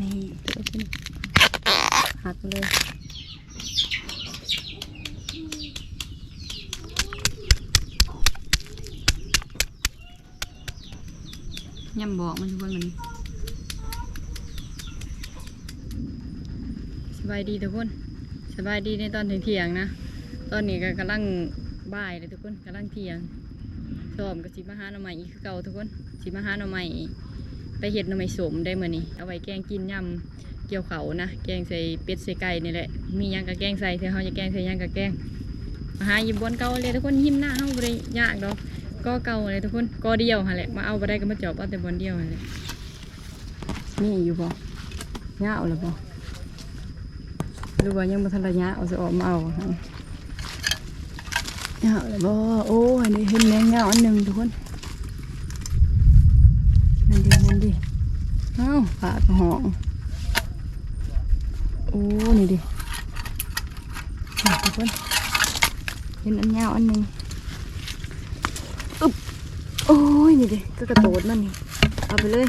นี่ตัวนหักเลยย่ำบอกมันทุกคนมันสบายดีทุกคนสบายดีในตอนเที่ยงนะ ตอนนี้ก็กำลังบ่ายเลยทุกคนกำลังเที่ยงสอบกับสิมหาหน่อไม้อีกคือเก่าทุกคนสิมหาหน่อไม้ ไปเห็ดน่อไม้สมได้เมื่อนี้เอาไว้แกงกินยำเกี่ยวเขานะ แกงใส่เป็ดใส่ไก่นี่แหละ มียังกับแกงใส่เธอเขาจะแกงใส่ยังกับแกงหาหยิบบนเก่าเลยทุกคนหิมหน้าเขาบริยากดอกก็เก่าเลยทุกคนก็เดียวฮะแหละ มาเอาไปได้ก็มาจอบเอาแต่บนเดียวฮะแหละนี่อยู่บ่เงาหรือบ่หรือว่ายังบ่ทันระยะเอาจะออกมาเอาเงาเลยบ่โอ้อันนี้เห็นแมงเงาอันหนึ่งทุกคนดินั่นดิเอ้า ปากระหองโอ้นี่ดิทุกคนเห็นอันเงาอันหนึ่งอึ๊บโอ้ยนี่ดิก็กระโดดมันนี่เอาไปเลย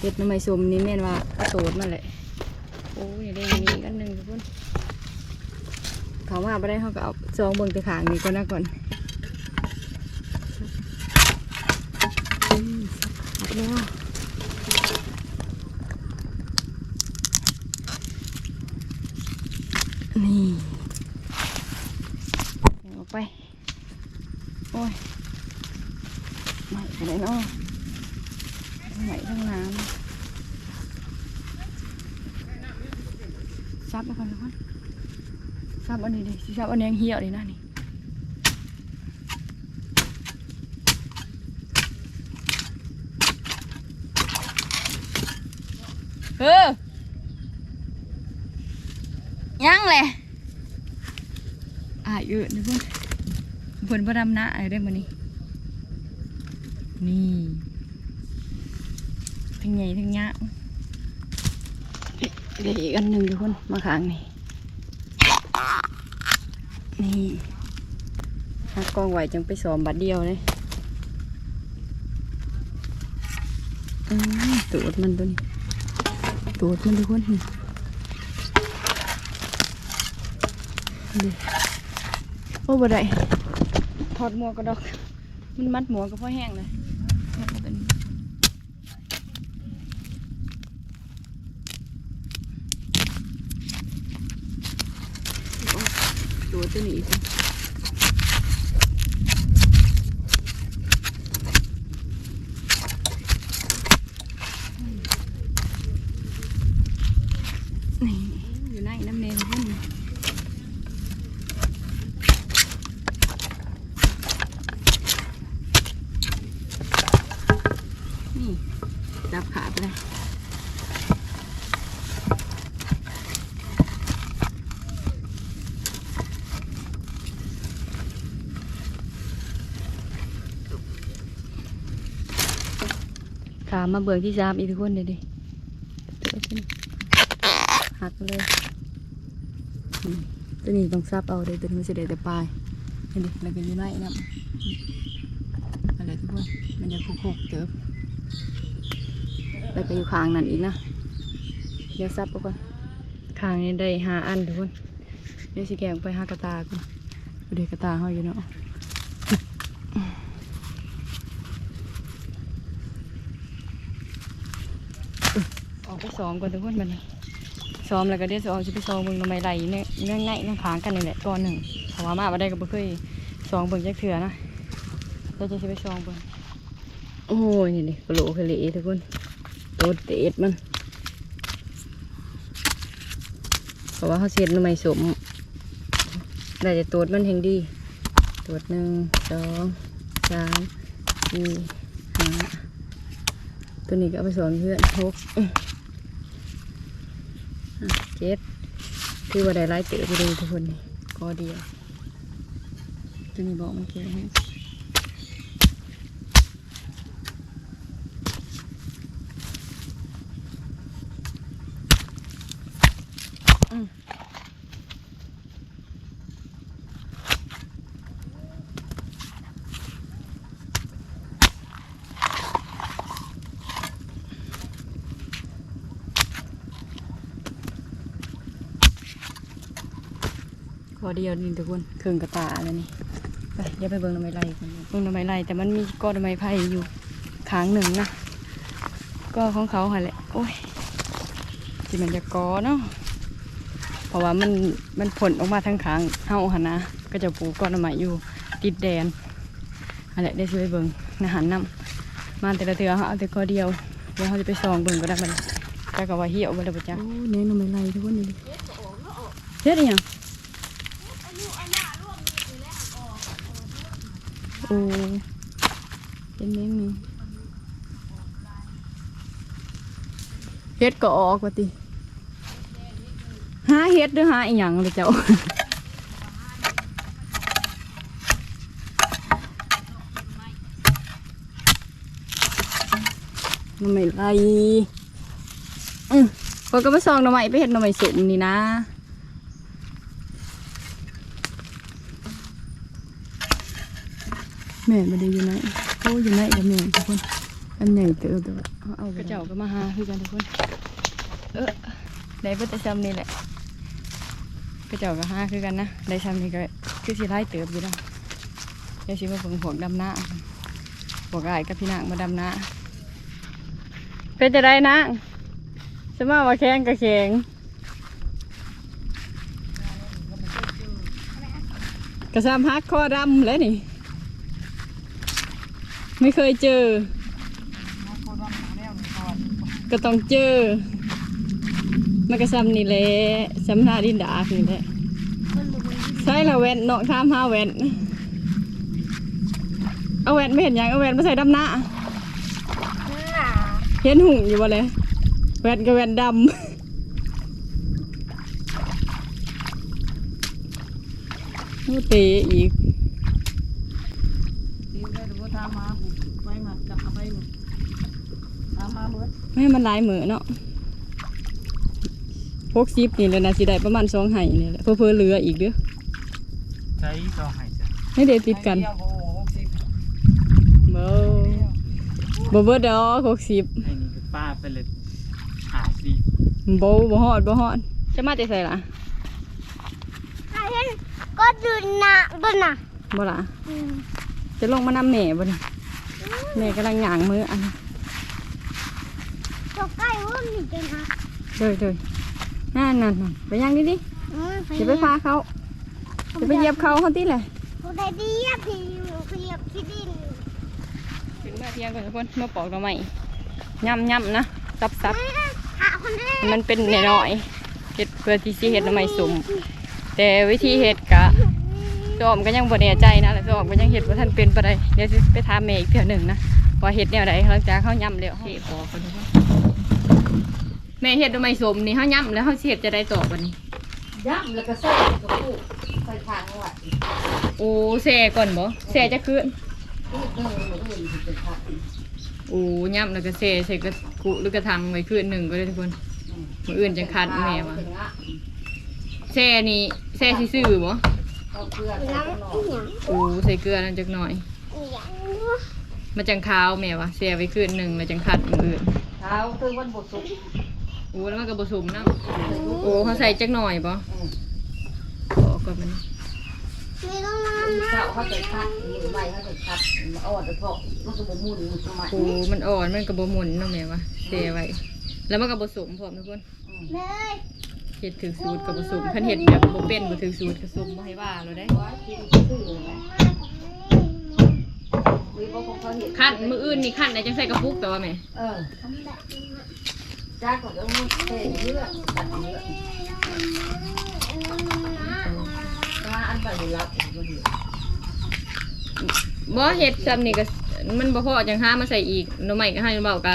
เห็ดหน้ำไม้สมนี่แม่นว่ากระโดดมันแหละโอ้ยนี่ดิมีอีกอันหนึ่งทุกคนเขามาไปได้เขาก็เอาซองเบิ่งต่ขางนี่ก่อนนะก่อนอืมสับแล้ว นี่เอาออกไป โอ้ยไหม่ไปไหนเนาะไหม่ทั้งน้ำซับแล้วกันทุกคนซับอันนี้ดิซับอันนี้ยังเหี่ยวเลยนะนี่เออ ยังเลยอะเยอะนะเพื่อนเพื่อนประดำนะอะไรได้มานี่นี่ทั้งใหญ่ทั้งยาวเดี๋ยวอีกอันหนึ่งทุกคนมาข้างนี่นี่หักกองไหวจังไปสอมบัดเดียวเลยตูดมันตัวนี้ตูดมันทุกคนนี่ โอ้บ่ได้ถอดหมวกก็ดอก มันมัดหมวกก็พอแห้งเลยตัวตัวนี้อยู่ในน้ำเนยพุ่นนี่จับขาไปเลยขามาเบื่องที่สามอีกทุกคนเลยดิตัวขึ้นหักเลยตัวนี้ต้องซับเอาเลยตัวนี้มันจะได้แต่ปลายเห็นดิแล้วก็อยู่ในน้ำอะไรทุกคนมันจะคุกๆเติบแล้วก็อยู่ข้างนั่นอีกนะเดี๋ยวซับเอาก่อนข้างนี้ได้หาอันทุกคนเดี๋ยวสิแกงไปหากระตาก่อนเดี๋ยวกระตาเขาอยู่เนาะออก ไปซ้อมก่อนทุกคนมันซ้อมแล้วก็เดี๋ยวจะเอาจะไปซ้อมเบิ่งทำไมไหลเนี่ยเรื่องไงเรื่องขางกันนี่แหละก่อนหนึ่งเพราะว่ามาบ่ได้ก็บ่เคยซ้อมเบิ่งจักเถื่อนะเราจะสิไปซ้อมเบิ่งโอ้ยนี่นี่กระโหลกทะเลทุกคนตัวเตดมันเพราะว่าเขาเสียดทำไมสมได้แต่ตัวมันแห่งดีตัวหนึ่งสองสามสี่ห้าตัวนี้ก็เอาไปสอนเพื่อนหก เจ็ดคือว่าได้ไล่เตะไปเลยทุกคนนี่ก็เดียวจะมีบอกเมื่อก่ให้ อเดียวนี่ทุกคนเครื่องกระตาแล้วนี่ไปเดี๋ยวไปเบิ่งหน่อไม้ไล่กันเบิ่งหน่อไม้ไล่แต่มันมีก้อนหน่อไม้ไผ่อยู่ค้างหนึ่งนะก็ของเขาค่ะแหละโอ้ยที่มันจะกอเนาะเพราะว่ามันมันผลออกมาทั้งค้างเฮาหันนะก็จะปลูกก้อนหน่อไม้อยู่ติดแดนอะไรได้ช่วยเบิ่งนะหันน้ำมาแต่ละเถือเขาเอาแต่กอเดียวเดี๋ยวเขาจะไปส่องเบิ่งก็ได้มันแต่ก็ว่าเหี่ยวบ่ได้ปะจ๊ะโอ้เน้นหน่อไม้ไล่ทุกคนนี่ดิเฮ็ดอีหยัง โอ้เป็นแมงนี่เฮ็ดก็ออกว่าติหาเฮ็ดหรือหาอีหยังเลยเจ้าหน่อไม้ไรอือพอก็มาซองหน่อไม้ไปเฮ็ดหน่อไม้สุกนี่นะ แม่มาได้อยู่ไหนเขาอยู่ไหนกับแม่ทุกคน อันใหญ่เติบแต่ว่าเอาเอากระเจ้าก็มาหาคือกันทุกคน เออได้เบ่แต่ซ้ำนี่แหละกระเจ้าก็หาคือกันนะได้ซ้ำนี่ก็คือสิไล่เติบอยู่แล้วเดี๋ยวสิมาเบิ่งพวดำหน้าพวกอ้ายกับพี่นางมาดำหน้าเป็นจะได้นางสมาว่าแข็งก็แข็งกระซำฮักคอดำแล้วนี่ ไม่เคยเจอ ก็ต้องเจอ มันก็ซ้ำนี่แหละซ้ำหน้าดินดาคนี่แหละใช่ละแว่นเนาะข้ามห้าแว่นเอาแว่นไม่เห็นยังเอาแว่นมาใส่ดำหน้าเห็นหุ่งอยู่บ่เลยแว่นกับแว่นดำมูเตอีก ตีได้หรือว่าทำมาไปมาจับเอาไปหมดทำมาเบิดไม่ให้มันหลายมือเนาะพกซิปนี่เลยนะสิได้ประมาณสองไห่นี่แหละเพื่อเพื่อเหลืออีกเด้อใช้ต่อหายใจไม่ได้ติดกันเดียวโอ้โหหกสิบบ่บ่เบิดดอกหกสิบให้นี่คือป้าไปเลยหาสิบ่บ่ฮอดบ่ฮอดจะมาแต่ใส่ล่ะก็ดูนะดูนะบ่ล่ะ จะลงมานำแม่บ่นี่แม่กำลังย่างมืออันนี้ตัวใกล้ว่ามีกันฮะเด้อเด้อนั่นนั่นนั่นไปย่างดิดิอย่าไปพาเขาอย่าไปเหยียบเขาเขาติแหละตัวใดดีอะพี่พี่พี่ดินขึ้นมาเที่ยงก่อนทุกคนมาปอกหน่อไม้ย่ำย่ำนะซับซับหาคนแรกมันเป็นน้อยๆเฮ็ดเพื่อที่สิเฮ็ดหน่อไม้สุ่มแต่วิธีเฮ็ดกะ จอมก็ยังบ่แน่ใจนะแล้วจอมก็ยังเฮ็ดบ่ทันเป็นปานใดเดี๋ยวสิไปถามแม่อีกเทื่อหนึงนะว่าเฮ็ดแนวใดหลังจากเฮาย่ำแล้วเฮ็ดปอกกันทุกคนแม่เฮ็ดหน่อไม้สุ่มนี่เฮาย่ำแล้วเฮาสิเฮ็ดจะได้ต่อบัดนี้ย่ำแล้วก็ใส่กระปุกใส่ทางไว้โอ้แซ่ก่อนบ่แซ่จะคืนที่เดินมาเดินถึงจะขาดโอ้ย่ำแล้วก็แซ่ใส่กระกุหรือกระถังไว้คืนหนึงก็ได้ทุกคนมื้ออื่นจังคัดแม่ว่าแช่นี่แช่ซื่อๆบ่เอาเกลือใส่ตลอดโอ้ใส่เกลือนั่นจักหน่อยอย่างมาจังขาวแม่วะแช่ไว้คืนหนึ่งแล้วจังคัดมืออื่นเท้าคือวันบดสุกโอ้แล้วมันก็ผสมน้ำโอ้เขาใส่จักหน่อยบ่ขอก่อนมันไม่ต้องมาเท้าเขาจะคัดมือใหม่เขาจะคัดมาอ่อนแล้วก็มันก็บ่มุนมันสมัยโอ้มันอ่อนมันก็บ่หมุนเนาะแม่วะแช่ไว้แล้วมันก็ผสมพร้อมทุกคนเลย เฮ็ดถึงสูตรก็ผสมคันเฮ็ดแบบบ่เป็นบ่ถึงสูตรก็สมบ่ให้ว่าเลยได้ขั้นมืออื่นนี่คั้นได้จังใส่กระปุกแต่ว่าแม่เออจ้าก็ต้องเทเลือดตัดเลือดแต่ว่าอันไปรับอีกบ่เห็นบ่เฮ็ดซ้ำนี่ก็มันบ่พอจังห้ามาใส่อีกหน่อไม้ก็ให้เบาก็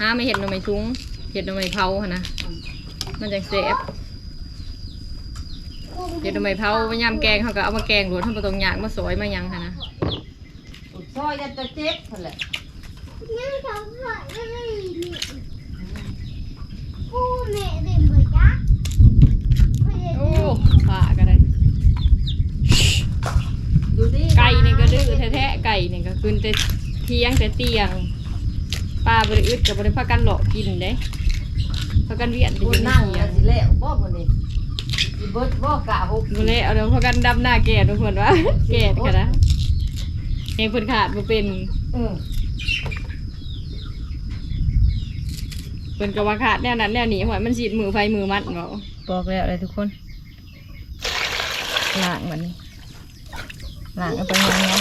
หามาเฮ็ดหน่อไม้ทุงเฮ็ดหน่อไม้เผาหนะมันจังแซ่บ เดี๋ยวทำไมเผาไปย่ำแกงเขาก็เอามาแกงรวดทำประตรงยากมาซอยมาหยังค่ะนะซอยยันจะเจ็บนั่นแหละยังทำผ่านไม่ได้กูแม่เดินไปจ้ะโอ้ปลาก็ได้ดูดิไก่นี่ก็ดื้อแท้ๆไก่นี่ก็ขึ้นแต่เที่ยงแต่เตียงปลาบริอึดกับบริพากันหลอกกินเด้พากันเวียนไปกูอยู่ในนั่งเที่ยกังนสิแล้วบ่บ่นี่อี เบิดบ่กะหกบ่เลยเอาเดี๋ยวพากันดำหน้าแก่ทุกคนว่าแก่กันนะเฮงเพิ่นขาดบ่เป็นเออเพิ่นก็ว่าขาดแนวนั้นแนวนี้หวยมันสิมือไฟมือมัดเนาะบอกแล้วเลยทุกคนล้างมันนี่ล้างเอาไปยังเนาะ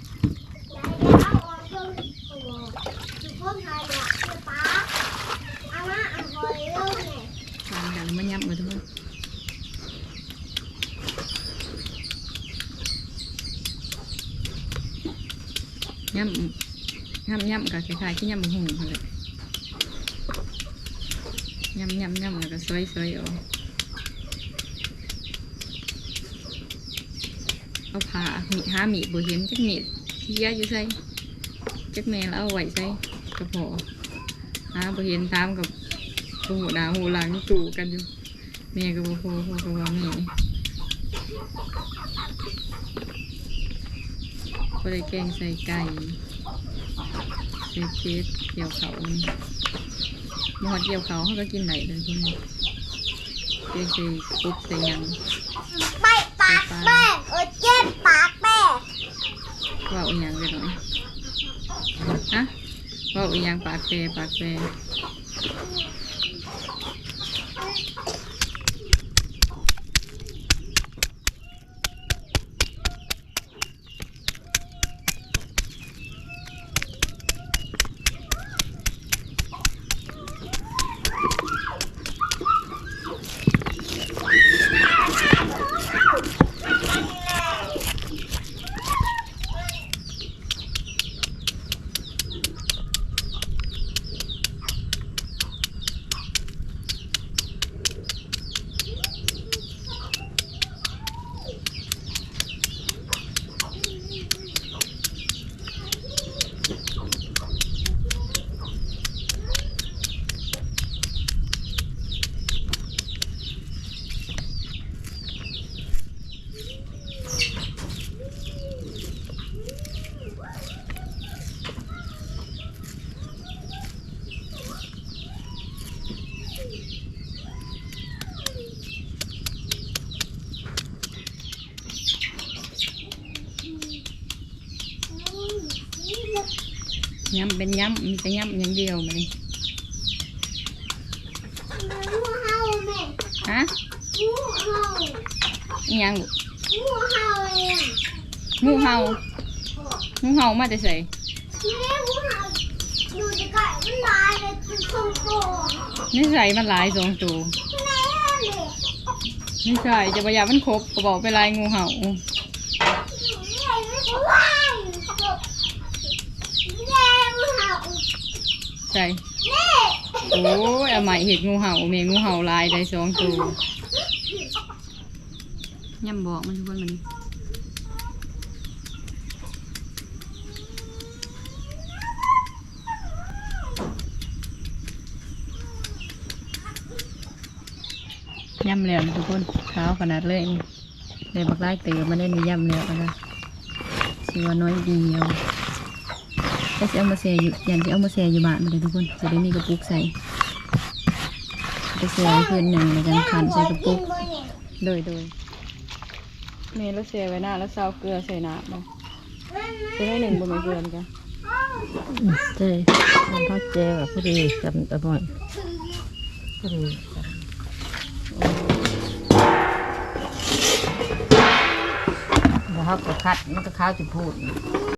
เอาออกจนตัวทุกคนไทยเนี่ยคือป้าเอามาเอาคอยเล่าเนี่ย ล้างกันมันยับมาทุกคน ย่ำย่ำย่ำกับคล้ายๆที่ย่ำมะฮุ่งเลยย่ำย่ำย่ำแล้วก็ซอยซอยเอาเอาผ้าหมีหาหมีบ่เห็นจักหมีเทียอยู่ใส่จักแม่แล้วเอาไว้ใส่กระพาะหาบ่เห็นตามกับหูดาหูหลังตู่กันอยู่แม่ก็บ่พอพอก็ว่าแม่ ก็เลยแกงใส่ไก่ใส่เพชรเกี่ยวเขานี่หมอดเกี่ยวเขาเขาก็กินไหลเลยคนนี้แกงใส่ปุ๊บใส่หยังไปปากแม่เออเจ็บปากแม่ว่าอุยังกันหน่อยฮะว่าอุยังปากแปรปากแปร ย้ำเป็นย้ำมีแต่ย้ำอย่างเดียวมาเลยงูเห่าแม่ฮะงูเห่าอิหยังลูกงูเห่าเนี่ยงูเห่างูเห่ามาแต่ใส่นี่งูเห่าอยู่จะไก่มันลายเลยเป็นทรงโตนิสัยมันหลายสองตัวแม่เนี่ยนิสัยจะประหยัดมันครบก็บอกไปลายงูเห่า แม่ไม่ก็ว่ายแม่งูเห่า ใส่โอ้ยเอาใหม่เห็ดงูเห่าเมงูเห่าลายได้สองตัวย่ำบอกมันทุกคนมันย่ำแล้วทุกคนเท้าขนาดเลยเลยบักไล่เตือมาเล่นในย่ำแล้วนะสิว่าน้อยเดียว แต่จะเอามาเสียอยู่ยันจะเอามาเสียอยู่บ้านมาเลยทุกคนจะได้มีกระปุกใส่ไปเสียเพื่อนหนึ่งแล้วกันขันใส่กระปุกโดยโดยเมแล้วเสียไว้หน้าแล้วซาวเกลือใส่น้ำบ่จะได้หนึ่งบนเกลือเหมือกันใช่มันพักแจแบบพอดีกับตะบอนพอดีแล้วเขาก็คัดมันก็ข้าวจะพูด